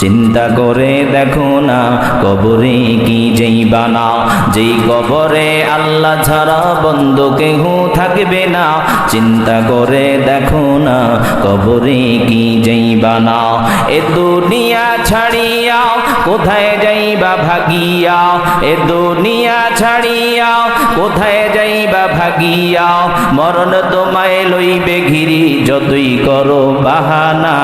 চিন্তা করে দেখো না, কবরে কি যাইবা না যেই কবরে আল্লাহ ছাড়া বন্ধ কেহ থাকবে না। চিন্তা করে দেখো না, কবরে কি যাইবা না এ দুনিয়া ছাড়িয়া কোথায় যাইবা ভাগিয়া? এ দুনিয়া ছাড়িয়া কোথায় যাইবা ভাগিয়া? মরণ তোমায় লইবে ঘিরি, যতই করো বাহানা।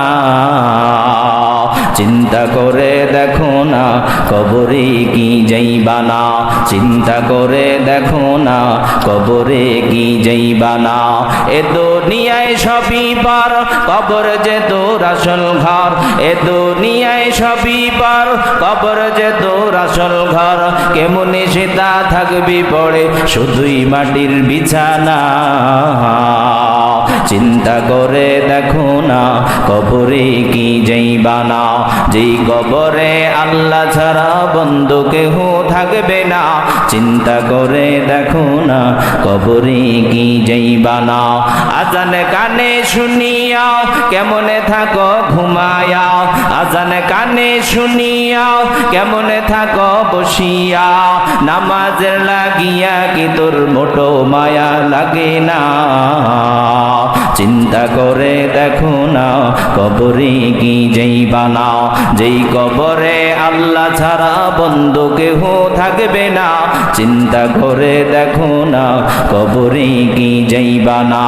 চিন্তা করে দেখো না, কবরে কি যাইবা না চিন্তা করে দেখো না, কবরে কি যাইবা না এ দুনিয়ায় সবই পার, কবর যে তোর আসল ঘর। এ দুনিয়ায় সবই পার, কবর যে তোর আসল ঘর। কেমনে সেটা থাকবি পড়ে, শুধুই মাটির বিছানা। চিন্তা করে দেখো না, কবরে কি যাইবা না? যেই কবরে আল্লাহ ছাড়া বন্ধু কেহ থাকবে না, চিন্তা করে দেখো না, কবরে কি যাইবা না? আজান কানে শুনিয়াও কেমনে থাকো ঘুমায়াও আজান কানে শুনিয়াও কেমনে থাকো বসিয়া? নামাজের লাগিয়া কি তোর মোটো মায়া লাগে না? চিন্তা করে দেখো না, কবরে কি যেই বানাও যেই কবরে আল্লাহ ছাড়া বন্ধু কেহ থাকবে না। চিন্তা করে দেখো না, কবরে কি যেই না।